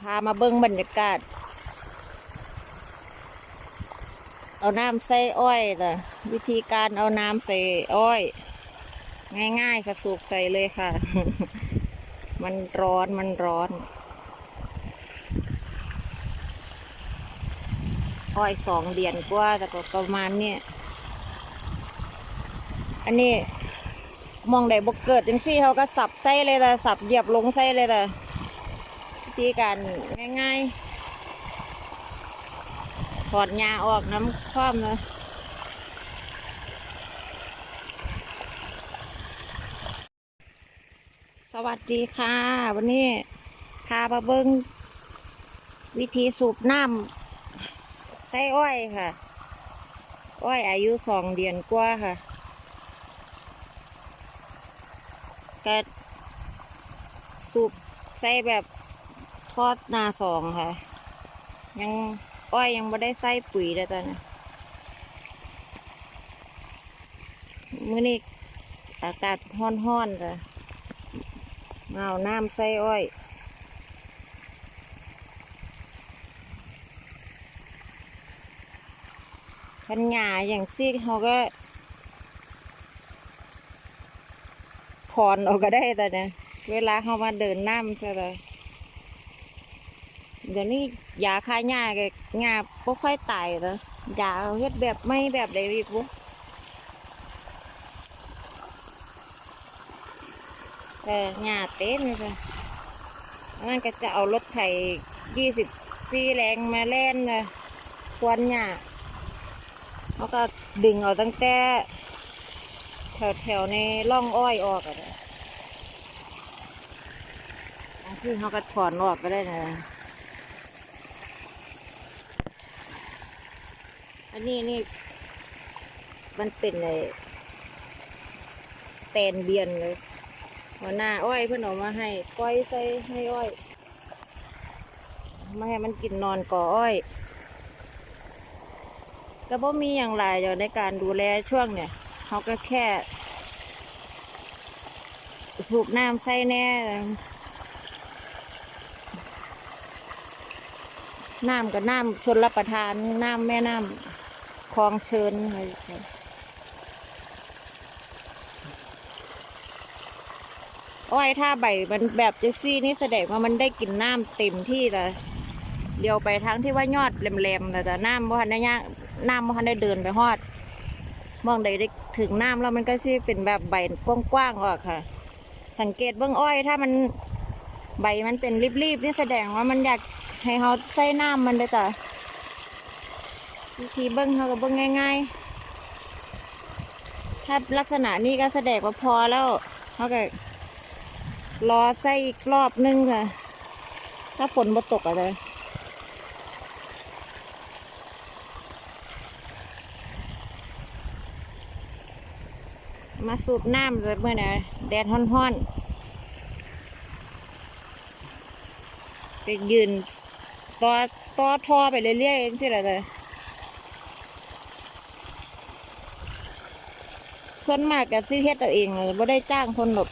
พามาเบิ้งบรรยากาศ เอาน้ำใส่อ้อยจ้ะวิธีการเอาน้ำใส่อ้อย ง่ายๆค่ะสูบใส่เลยค่ะ มันร้อนมันร้อนอ้อยสองเดือนกว่าแต่ก็ประมาณเนี้ยอันนี้มองได้บกเกิดจังซี่เขาก็สับไส้เลยแต่สับเหยียบลงไส้เลยแต่ ธีการง่ายๆถอดหญ้าออกน้ำคว่ำเลยสวัสดีค่ะ วันนี้พามาเบิ้งวิธีสูบน้ำไส้อ้อยค่ะ อ้อยอายุสองเดือนกว่าค่ะก็สูบใส่แบบ อดนาสองค่ะ ยังอ้อยยังไม่ได้ใส่ปุ๋ยเลยตอนนี้มื้อนี้อากาศห้อนๆจ้ะเอาน้ำใส่อ้อยพันหญ้าอย่างซี่เขาก็ถอนออกก็ได้แต่เนี่ยเวลาเขามาเดินน้ำใช่ไหม เดี๋ยวนี้ยาฆ่าหญ้าก็หญ้าไม่ค่อยตายเลยยาเฮ็ดแบบไม่แบบใดอีกบุแต่หญ้าเต้นเลยจ้ะมันก็จะเอารถไถยี่สิบซีแรงมาแล่นเลยควนหญ้าเขาก็ดึงเอาตั้งแต่แถวแถวๆในร่องอ้อยออกอะนะอันซึ่งเขาก็ถอนออกก็ได้นะ อันนี้นี่ มันเป็นไอแตนเบียนเลยหัวหน้าอ้อยเพื่อนออกมาให้ก้อยใส่ให้อ้อยไม่ให้มันกินนอนก่ออ้อยก็บ่มีอย่างไรอยู่ในการดูแลช่วงเนี่ยเขาก็แค่ สูบน้ำใส่แน่น้ำกับน้ำชนรับประทานน้ำแม่น้ำ คลองเชิญอะไรอ้อ้อยถ้าใบมันแบบเจสซี่นี่แสดงว่ามันได้กินน้ำเต็มที่แต่เดียวไปทั้งที่ว่ายอดแหลมๆแต่แต่น้ำบ่ทันได้ย่างน้ำบ่ทันได้เดินไปฮอดมองได้ได้ถึงน้ำแล้วมันก็สิเป็นแบบใบกว้างๆออกค่ะ สังเกตเบื้องอ้อยถ้ามันใบมันเป็นรีบๆนี่แสดงว่ามันอยากให้เขาใส่น้ำมันเลยจ้ะ วิธีเบิ้งเขาก็เบิ้งง่าย ๆ ถ้าลักษณะนี้ก็แสดงว่าพอแล้วเขาก็รอใส่อีกรอบนึงค่ะ ถ้าฝนบ่ตกอะเลยมาสูบน้ำเลยเมื่อไหร่แดดฮ้อนๆไปยืนต่อต่อทอไปเรื่อยๆเองสิละเลย ส่วนมากกับซื้อเฮ็ดเอาเองเลยบ่ได้จ้างคนหรอก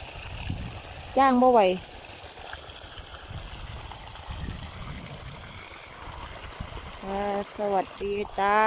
จ้างบ่ไหวสวัสดีจ้า